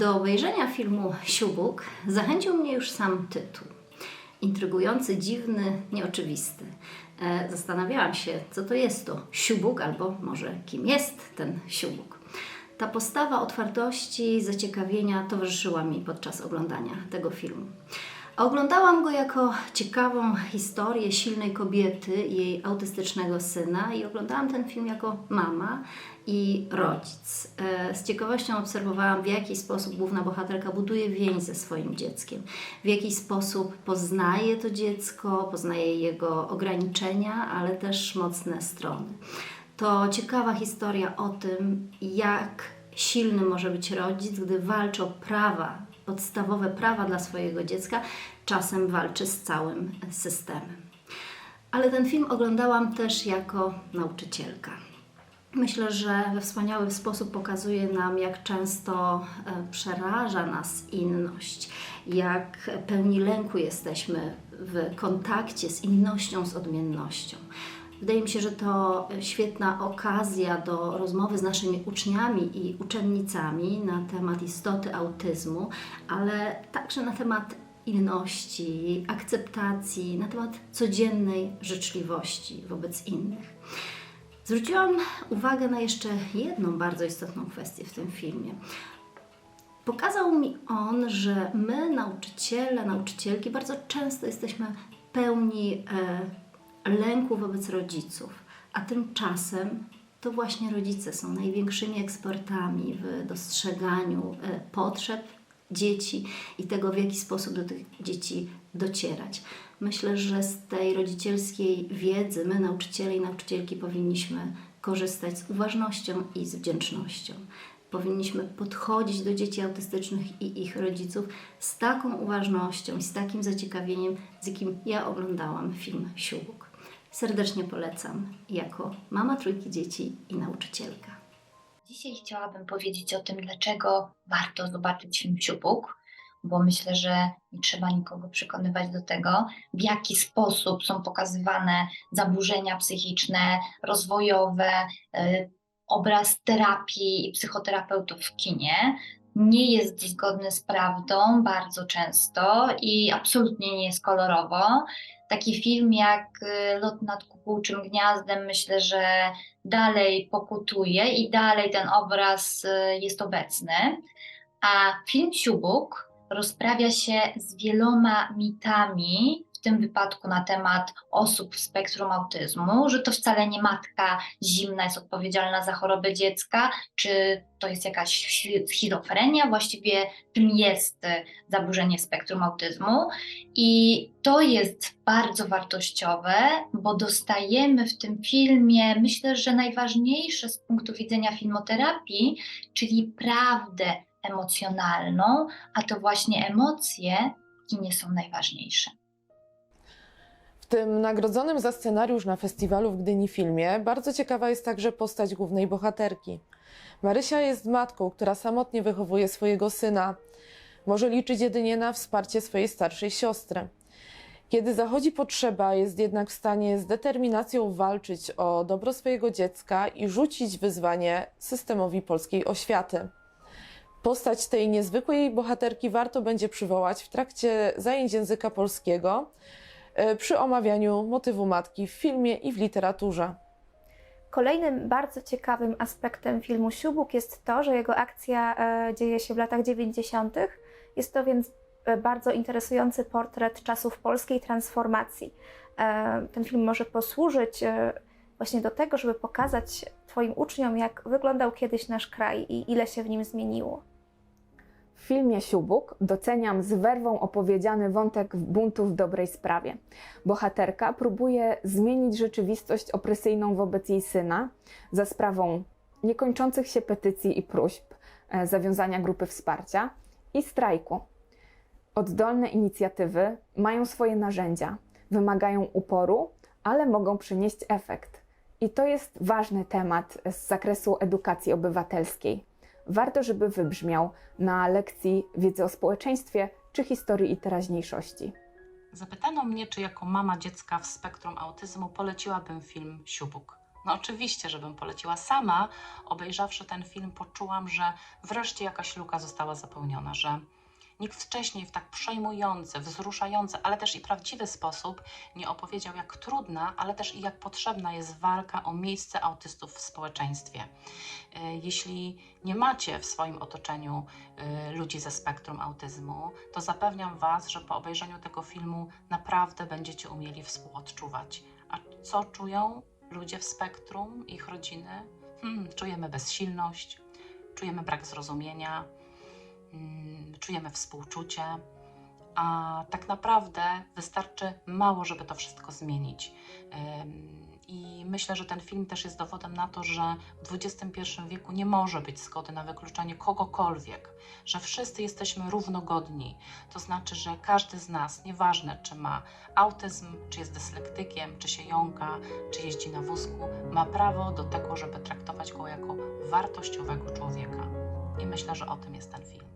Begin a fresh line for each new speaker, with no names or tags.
Do obejrzenia filmu Siubuk zachęcił mnie już sam tytuł. Intrygujący, dziwny, nieoczywisty. E, Zastanawiałam się, co to jest to Siubuk, albo może kim jest ten Siubuk. Ta postawa otwartości zaciekawienia towarzyszyła mi podczas oglądania tego filmu. Oglądałam go jako ciekawą historię silnej kobiety jej autystycznego syna i oglądałam ten film jako mama i rodzic. E, Z ciekawością obserwowałam, w jaki sposób główna bohaterka buduje więź ze swoim dzieckiem, w jaki sposób poznaje to dziecko, poznaje jego ograniczenia, ale też mocne strony. To ciekawa historia o tym, jak silny może być rodzic, gdy walczy o prawa, podstawowe prawa dla swojego dziecka, czasem walczy z całym systemem. Ale ten film oglądałam też jako nauczycielka. Myślę, że we wspaniały sposób pokazuje nam, jak często e, przeraża nas inność, jak pełni lęku jesteśmy w kontakcie z innością, z odmiennością. Wydaje mi się, że to świetna okazja do rozmowy z naszymi uczniami i uczennicami na temat istoty autyzmu, ale także na temat inności, akceptacji, na temat codziennej życzliwości wobec innych. Zwróciłam uwagę na jeszcze jedną bardzo istotną kwestię w tym filmie. Pokazał mi on, że my, nauczyciele, nauczycielki, bardzo często jesteśmy pełni e, lęku wobec rodziców, a tymczasem to właśnie rodzice są największymi ekspertami w dostrzeganiu e, potrzeb dzieci i tego, w jaki sposób do tych dzieci docierać. Myślę, że z tej rodzicielskiej wiedzy my, nauczyciele i nauczycielki, powinniśmy korzystać z uważnością i z wdzięcznością. Powinniśmy podchodzić do dzieci autystycznych i ich rodziców z taką uważnością i z takim zaciekawieniem, z jakim ja oglądałam film Siłuk. Serdecznie polecam jako mama trójki dzieci i nauczycielka.
Dzisiaj chciałabym powiedzieć o tym, dlaczego warto zobaczyć film Siubuk, bo myślę, że nie trzeba nikogo przekonywać do tego, w jaki sposób są pokazywane zaburzenia psychiczne, rozwojowe, y, obraz terapii i psychoterapeutów w kinie. Nie jest zgodny z prawdą bardzo często i absolutnie nie jest kolorowo. Taki film jak y, Lot nad kukułczym gniazdem myślę, że dalej pokutuje i dalej ten obraz y, jest obecny. A film Siubuk rozprawia się z wieloma mitami, w tym wypadku na temat osób w spektrum autyzmu, że to wcale nie matka zimna jest odpowiedzialna za chorobę dziecka, czy to jest jakaś schi- schizofrenia, właściwie czym jest zaburzenie spektrum autyzmu. I to jest bardzo wartościowe, bo dostajemy w tym filmie, myślę, że najważniejsze z punktu widzenia filmoterapii, czyli prawdę emocjonalną, a to właśnie emocje w kinie są najważniejsze.
Tym nagrodzonym za scenariusz na festiwalu w Gdyni filmie bardzo ciekawa jest także postać głównej bohaterki. Marysia jest matką, która samotnie wychowuje swojego syna. Może liczyć jedynie na wsparcie swojej starszej siostry. Kiedy zachodzi potrzeba, jest jednak w stanie z determinacją walczyć o dobro swojego dziecka i rzucić wyzwanie systemowi polskiej oświaty. Postać tej niezwykłej bohaterki warto będzie przywołać w trakcie zajęć języka polskiego przy omawianiu motywu matki w filmie i w literaturze.
Kolejnym bardzo ciekawym aspektem filmu Siubuk jest to, że jego akcja e, dzieje się w latach 90. Jest to więc e, bardzo interesujący portret czasów polskiej transformacji. E, Ten film może posłużyć e, właśnie do tego, żeby pokazać Twoim uczniom, jak wyglądał kiedyś nasz kraj i ile się w nim zmieniło.
W filmie Siubuk doceniam z werwą opowiedziany wątek buntu w dobrej sprawie. Bohaterka próbuje zmienić rzeczywistość opresyjną wobec jej syna za sprawą niekończących się petycji i próśb, e, zawiązania grupy wsparcia i strajku. Oddolne inicjatywy mają swoje narzędzia, wymagają uporu, ale mogą przynieść efekt. I to jest ważny temat z zakresu edukacji obywatelskiej warto, żeby wybrzmiał na lekcji wiedzy o społeczeństwie czy historii i teraźniejszości.
Zapytano mnie, czy jako mama dziecka w spektrum autyzmu poleciłabym film Siubuk. No oczywiście, żebym poleciła sama. Obejrzawszy ten film, poczułam, że wreszcie jakaś luka została zapełniona, że nikt wcześniej w tak przejmujący, wzruszający, ale też i prawdziwy sposób nie opowiedział, jak trudna, ale też i jak potrzebna jest walka o miejsce autystów w społeczeństwie. E, Jeśli nie macie w swoim otoczeniu e, ludzi ze spektrum autyzmu, to zapewniam Was, że po obejrzeniu tego filmu naprawdę będziecie umieli współodczuwać. A co czują ludzie w spektrum, ich rodziny? Hmm, czujemy bezsilność, czujemy brak zrozumienia, czujemy współczucie, a tak naprawdę wystarczy mało, żeby to wszystko zmienić. I myślę, że ten film też jest dowodem na to, że w XXI wieku nie może być zgody na wykluczanie kogokolwiek, że wszyscy jesteśmy równogodni. To znaczy, że każdy z nas, nieważne czy ma autyzm, czy jest dyslektykiem, czy się jąka, czy jeździ na wózku, ma prawo do tego, żeby traktować go jako wartościowego człowieka. I myślę, że o tym jest ten film.